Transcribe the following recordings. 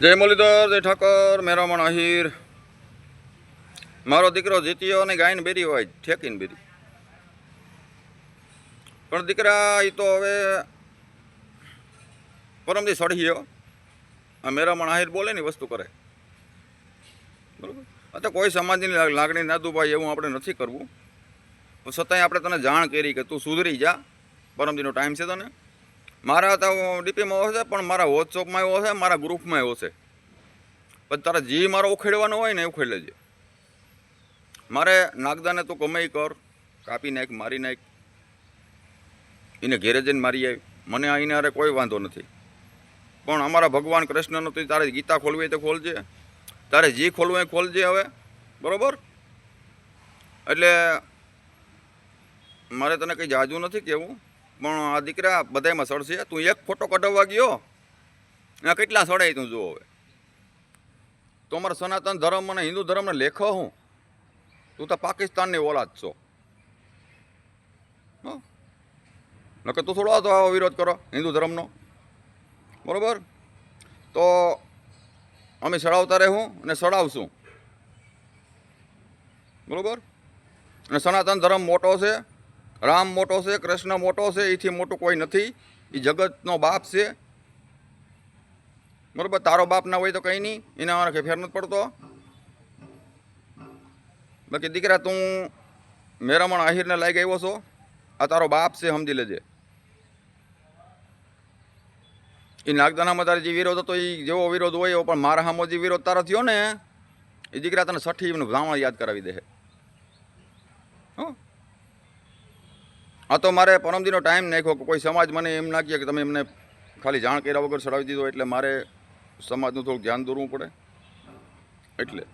જય મુરલીધર, જય ઠાકર, મેરામણ આહિર. મારો દીકરો જીત્યો અને ગાયન બેરી હોય, ઠેકીને બેરી. પણ દીકરા એ તો હવે પરમથી સડી ગયો આ મેરામણ આહિર બોલે ને વસ્તુ કરે. બરોબર? અત્યારે કોઈ સમાજની લાગ- લાગણી નાતું ભાઈ એવું આપણે નથી કરવું. પણ છતાંય આપણે તને જાણ કરી કે તું સુધરી જા. પરમદીનો ટાઈમ છે તને. મારા તો ડીપીમાં એવો છે, પણ મારા વોટ્સઅપમાં એવો છે, મારા ગ્રુપમાં એવો છે. પણ તારા જે મારો ઉખેડવાનો હોય ને ઉખેડ લેજે. મારે નાગદાને તું ગમે કર, કાપી નાખ, મારી નાખ. એને ઘેરે જઈને મારી આવી મને અહીંને અરે કોઈ વાંધો નથી. પણ અમારા ભગવાન કૃષ્ણનો તું તારે ગીતા ખોલવી તો ખોલજે. તારે જે ખોલવું એ ખોલજે હવે. બરોબર? એટલે મારે તને કંઈ જાજુ નથી કહેવું. પણ આ દીકરા બધાયમાં સડશે તું એક ફોટો કઢાવવા ગયો? આ કેટલા સડાય તું જુઓ હવે? તો અમારા સનાતન ધર્મ અને હિન્દુ ધર્મને લેખો હું. તું તો પાકિસ્તાનની ઓલાદ છો? નકર તું થોડો તો આવો વિરોધ કરો હિન્દુ ધર્મનો. બરોબર? તો અમે સડાવતા રહેવું અને સડાવશું. બરોબર? અને સનાતન ધર્મ મોટો છે. રામ મોટો છે, કૃષ્ણ મોટો છે, એથી મોટું કોઈ નથી. એ જગતનો બાપ છે. બરોબર, તારો બાપ ના હોય તો કંઈ નહીં, એના મારે કંઈ ફેર નથી પડતો. બાકી દીકરા, તું મેરામણ આહિરને લાગી ગયો છો આ તારો બાપ છે, સમજી લેજે. એ નાગદાનામાં તારે જે વિરોધ હતો એ જેવો વિરોધ હોય એવો, પણ મારા સામો જે વિરોધ તારો થયો ને એ દીકરા તને સઠ્ઠી ભ્રામણ યાદ કરાવી દે હં હા, તો મારે પરમદીનો ટાઈમ નાખ્યો કે કોઈ સમાજ મને એમ ના કહે કે તમે એમને ખાલી જાણ કર્યા વગર ચડાવી દીધો એટલે મારે સમાજનું થોડુંક ધ્યાન દોરવું પડે. એટલે.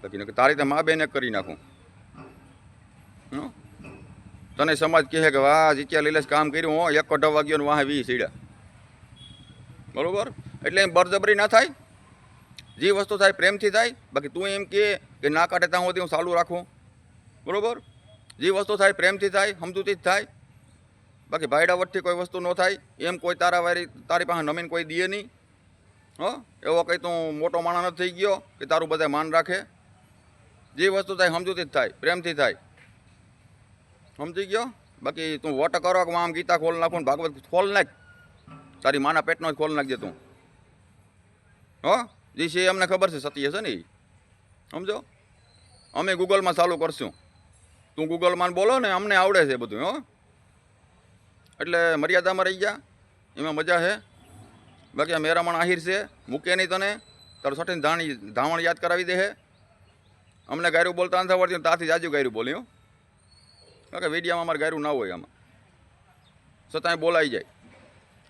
બાકી નકર તારી રીતે મા બેને કરી નાખું? તને સમાજ કહે કે વાહ, જીત્યા લીલેશ કામ કર્યું, હો, એક અઢાર વાગ્યો ને વાહ વીસ સીડા બરાબર? એટલે એમ બરજબરી ના થાય. જે વસ્તુ થાય પ્રેમથી થાય. બાકી તું એમ કે ના કાઢે ત્યાં સુધી હું ચાલુ રાખું. બરોબર? જે વસ્તુ થાય પ્રેમથી થાય સમજૂતી જ થાય. બાકી ભાઈડાવટથી કોઈ વસ્તુ ન થાય. એમ કોઈ તારા વારી, તારી પાસે નમીન કોઈ દે નહીં. હો? એવો કંઈ તું મોટો માણસ થઈ ગયો કે તારું બધા માન રાખે. જે વસ્તુ થાય સમજૂતી જ થાય, પ્રેમથી થાય. સમજી ગયો? બાકી તું વોટ કરો કે આમ ગીતા ખોલ નાખું ભાગવત ખોલ નાખ. તારી માના પેટનો જ ખોલ નાખજે તું. હો? જે છે એ અમને ખબર છે, સત્ય છે ને એ. સમજો? અમે ગૂગલમાં ચાલુ કરશું. તું ગૂગલમાં બોલો ને, અમને આવડે છે બધું, હો. એટલે મર્યાદામાં રહી જા, એમાં મજા છે બાકી મેરામણ આહિર છે, મૂકે નહીં તને, તારું સઠીને ધાણી, ધાવણ યાદ કરાવી દે હે. અમને ગાયરું બોલતા નથી આવડતી તાથી જાજુ ગાયરું બોલ્યું કારણ કે વિડીયામાં અમારે ગાયરું ના હોય આમાં. છતાંય બોલાઈ જાય.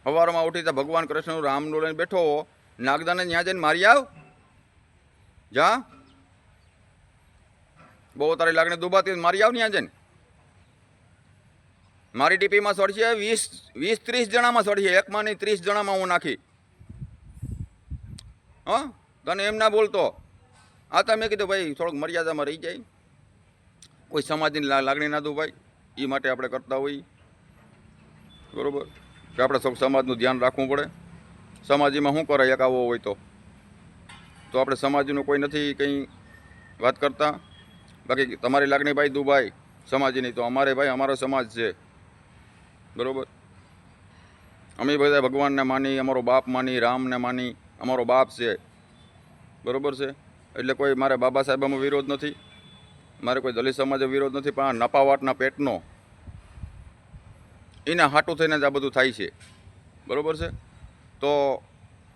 સવારમાં ઉઠી તો ભગવાન કૃષ્ણ રામનું લઈને બેઠો નાગદાને ત્યાં જઈને મારી આવ. જા. બહુ તારી લાગણી દુબાતી મારી આવ આજે ને. મારી ટીપીમાં સડશે વીસ વીસ, ત્રીસ જણામાં સડશે એકમાં નહીં ત્રીસ જણામાં હું નાખી. હા? તને એમ ના બોલતો. આ તો મેં કીધું, ભાઈ, થોડોક મર્યાદામાં રહી જાય. કોઈ સમાજની લાગણી ના દઉં ભાઈ એ માટે આપણે કરતા હોઈએ. બરાબર? કે આપણે સૌ સમાજનું ધ્યાન રાખવું પડે. સમાજમાં શું કરે, એક આવો હોય તો. તો આપણે સમાજનું કોઈ નથી કંઈ વાત કરતા. બાકી તમારી લાગણી ભાઈ દુભાઈ, સમાજની તો અમારે ભાઈ અમારો સમાજ છે. બરાબર? અમે બધા ભગવાનને માની, અમારો બાપ માની, રામને માની, અમારો બાપ છે. બરાબર છે? એટલે કોઈ મારે બાબા સાહેબમાં વિરોધ નથી. મારે કોઈ દલિત સમાજનો વિરોધ નથી, પણ આ નપાવાટના પેટનો એના હાટું થઈને જ આ બધું થાય છે. બરાબર છે? તો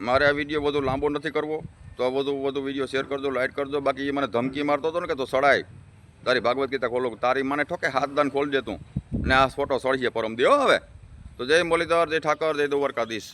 મારે આ વીડિયો બધો લાંબો નથી કરવો. તો બધું બધું વીડિયો શેર કરજો લાઇક કરજો. બાકી એ મને ધમકી મારતો હતો ને કે તો સડાય. તારી ભાગવત ગીતા ખોલો, તારી મને ઠોકે હાથ દાન ખોલજે તું. ને આ ફોટો સળીએ પરમ દે હવે. તો જય મુરલીધર, જય ઠાકર, જય દ્વારકાધીશ.